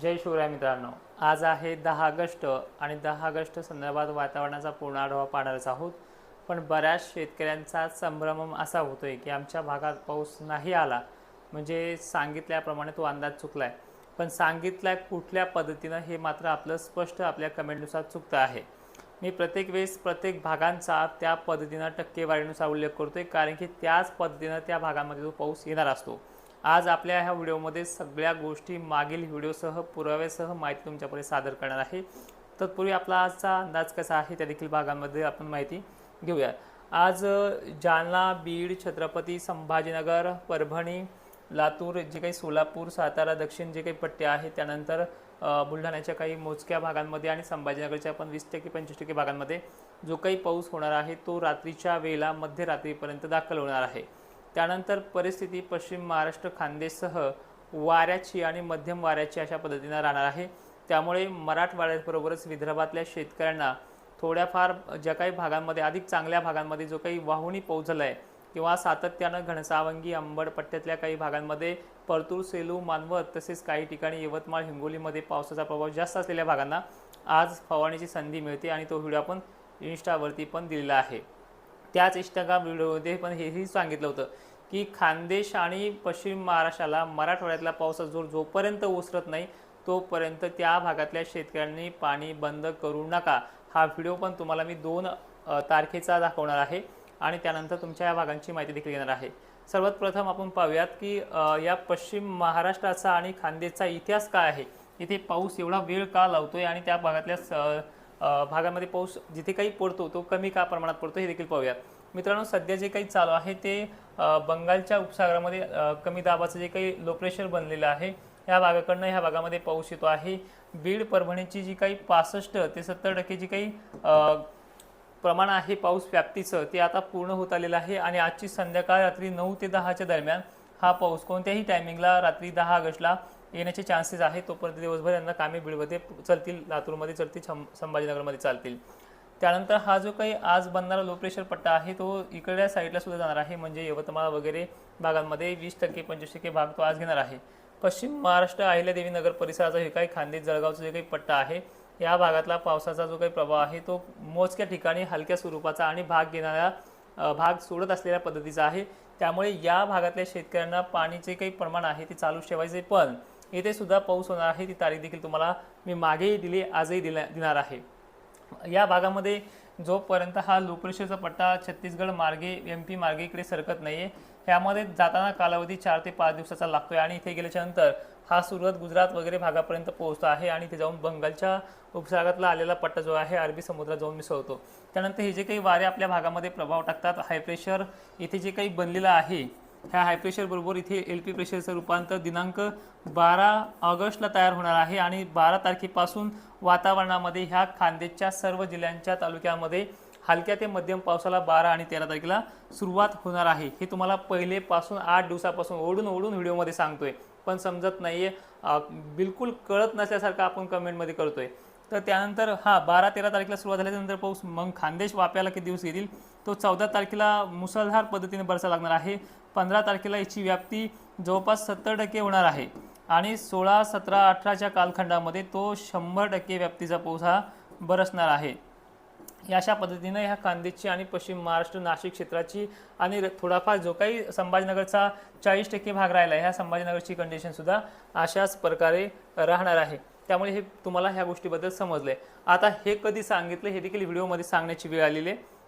जय शिवराय मित्रांनो. आज आहे दहा ऑगस्ट आणि दहा ऑगस्ट संदर्भात वातावरणाचा पूर्ण आढावा पाहणारच आहोत. पण बऱ्याच शेतकऱ्यांचा संभ्रम असा होतोय की आमच्या भागात पाऊस नाही आला. म्हणजे सांगितल्याप्रमाणे तो अंदाज चुकलाय. पण सांगितलाय कुठल्या पद्धतीनं हे मात्र आपलं स्पष्ट आपल्या कमेंटनुसार चुकतं आहे. मी प्रत्येक वेळेस प्रत्येक भागांचा त्या पद्धतीनं टक्केवारीनुसार उल्लेख करतोय. कारण की त्याच पद्धतीनं त्या भागामध्ये तो पाऊस येणार असतो. आज आपल्या ह्या व्हिडिओमध्ये सगळ्या गोष्टी मागील व्हिडिओसह पुराव्यासह माहिती तुमच्यापुढे सादर करणार आहे. तत्पूर्वी आपला आजचा अंदाज कसा आहे त्या देखील भागांमध्ये आपण माहिती घेऊया. आज जालना बीड छत्रपती संभाजीनगर परभणी लातूर जे काही सोलापूर सातारा दक्षिण जे काही पट्टे आहेत त्यानंतर बुलढाण्याच्या काही मोजक्या भागांमध्ये आणि संभाजीनगरच्या पण वीस टक्के पंचवीस टक्के भागांमध्ये जो काही पाऊस होणार आहे तो रात्रीच्या वेळेला मध्यरात्रीपर्यंत दाखल होणार आहे. त्यानंतर परिस्थिती पश्चिम महाराष्ट्र खानदेशसह वाऱ्याची आणि मध्यम वाऱ्याची अशा पद्धतीनं राहणार आहे. त्यामुळे मराठवाड्याबरोबरच विदर्भातल्या शेतकऱ्यांना थोड्याफार ज्या काही भागांमध्ये अधिक चांगल्या भागांमध्ये जो काही वाहुणी पाऊस झाला आहे किंवा सातत्यानं घनसावंगी अंबड पट्ट्यातल्या काही भागांमध्ये परतूर सेलू मानवत तसेच काही ठिकाणी यवतमाळ हिंगोलीमध्ये पावसाचा प्रभाव जास्त असलेल्या भागांना आज फवारणीची संधी मिळते आणि तो व्हिडिओ आपण इन्स्टावरती पण दिलेला आहे. त्याच इंस्टाग्राम व्हिडिओमध्ये पण हेही सांगितलं होतं की खानदेश आणि पश्चिम महाराष्ट्राला मराठवाड्यातला पावसाचा जोर जोपर्यंत ओसरत नाही तोपर्यंत त्या भागातल्या शेतकऱ्यांनी पाणी बंद करू नका. हा व्हिडिओ पण तुम्हाला मी दोन तारखेचा दाखवणार आहे आणि त्यानंतर तुमच्या या भागांची माहिती देखील घेणार आहे. सर्वात प्रथम आपण पाहूयात की या पश्चिम महाराष्ट्राचा आणि खानदेशचा इतिहास काय आहे? इथे पाऊस एवढा वेळ का लावतोय आणि त्या भागातल्या स- भागामध्ये पाऊस जिथे काही पडतो तो कमी का प्रमाणात पडतो हे देखील पाहूयात. मित्रांनो सध्या जे काही चालू आहे ते बंगालच्या उपसागरामध्ये कमी दाबाचं जे काही लो प्रेशर बनलेलं आहे ह्या भागाकडनं ह्या भागामध्ये पाऊस येतो आहे. बीड परभणीची जी काही पासष्ट ते सत्तर टक्के जी काही प्रमाण आहे पाऊस व्याप्तीचं ते आता पूर्ण होत आलेलं आहे. आणि आजची संध्याकाळ रात्री नऊ ते दहाच्या दरम्यान हा पाऊस कोणत्याही टायमिंगला रात्री दहा ऑगस्टला येण्याचे चान्सेस आहे तोपर्यंत दिवसभर यांना कामे बीडमध्ये चालतील लातूरमध्ये चालतील संभाजीनगरमध्ये चालतील. त्यानंतर हा जो काही आज बनणारा लो प्रेशर पट्टा आहे तो इकडल्या साईडला सुद्धा जाणार आहे म्हणजे यवतमाळ वगैरे भागांमध्ये वीस टक्के पंचवीस टक्के भाग तो आज घेणार आहे. पश्चिम महाराष्ट्र अहिल्यादेवी नगर परिसराचा हे काही खांदेत जळगावचा जे काही पट्टा आहे या भागातला पावसाचा जो काही प्रभाव आहे तो मोजक्या ठिकाणी हलक्या स्वरूपाचा आणि भाग घेणाऱ्या भाग सोडत असलेल्या पद्धतीचा आहे. त्यामुळे या भागातल्या शेतकऱ्यांना पाणीचे काही प्रमाण आहे ते चालू ठेवायचे पण येथे सुद्धा पाऊस होणार आहे ती तारीख देखील तुम्हाला मी मागेही दिली आजही दिला देणार आहे. या भागामध्ये जोपर्यंत हा लो पट्टा छत्तीसगड मार्गे एम पी मार्गे इकडे सरकत नाही आहे ह्यामध्ये जाताना कालावधी चार ते पाच दिवसाचा लागतोय. आणि इथे गेल्याच्यानंतर हा सुरत गुजरात वगैरे भागापर्यंत पोहोचतो आहे आणि इथे जाऊन बंगालच्या उपसागरातला आलेला पट्टा जो आहे अरबी समुद्रात जाऊन मिसळतो. त्यानंतर हे जे काही वारे आपल्या भागामध्ये प्रभाव टाकतात हाय प्रेशर इथे जे काही बनलेलं आहे ह्या हाय प्रेशरबरोबर इथे एल पी प्रेशरचं रूपांतर दिनांक बारा ऑगस्टला तयार होणार आहे. आणि बारा तारखेपासून वातावरणामध्ये ह्या खानदेशच्या सर्व जिल्ह्यांच्या तालुक्यामध्ये हलक्या ते मध्यम पावसाला बारा आणि तेरा तारखेला सुरुवात होणार आहे. हे तुम्हाला पहिलेपासून आठ दिवसापासून ओढून ओढून व्हिडिओमध्ये सांगतोय. पण समजत नाही आहे बिलकुल कळत नसल्यासारखं आपण कमेंटमध्ये करतोय. तर त्यानंतर हा बारा तेरा तारखेला सुरुवात झाल्यानंतर पाऊस मग खानदेश वाप्याला किती दिवस येतील? तो चौदा तारखेला मुसळधार पद्धतीने बरसा लागणार आहे. पंधरा तारखेला याची व्याप्ती जवळपास सत्तर टक्के होणार आहे. आणि सोळा सतरा अठराच्या कालखंडामध्ये तो शंभर टक्के व्याप्तीचा पाऊस हा बरसणार आहे. अशा पद्धतीनं ह्या खानदेशची आणि पश्चिम महाराष्ट्र नाशिक क्षेत्राची आणि र- थोडाफार जो काही संभाजीनगरचा चाळीस टक्के भाग राहिला आहे ह्या संभाजीनगरची कंडिशन सुद्धा अशाच प्रकारे राहणार आहे. त्यामुळे हे तुम्हाला ह्या गोष्टीबद्दल समजलं आहे आता हे कधी सांगितलं हे देखील व्हिडिओमध्ये सांगण्याची वेळ आलेली आहे.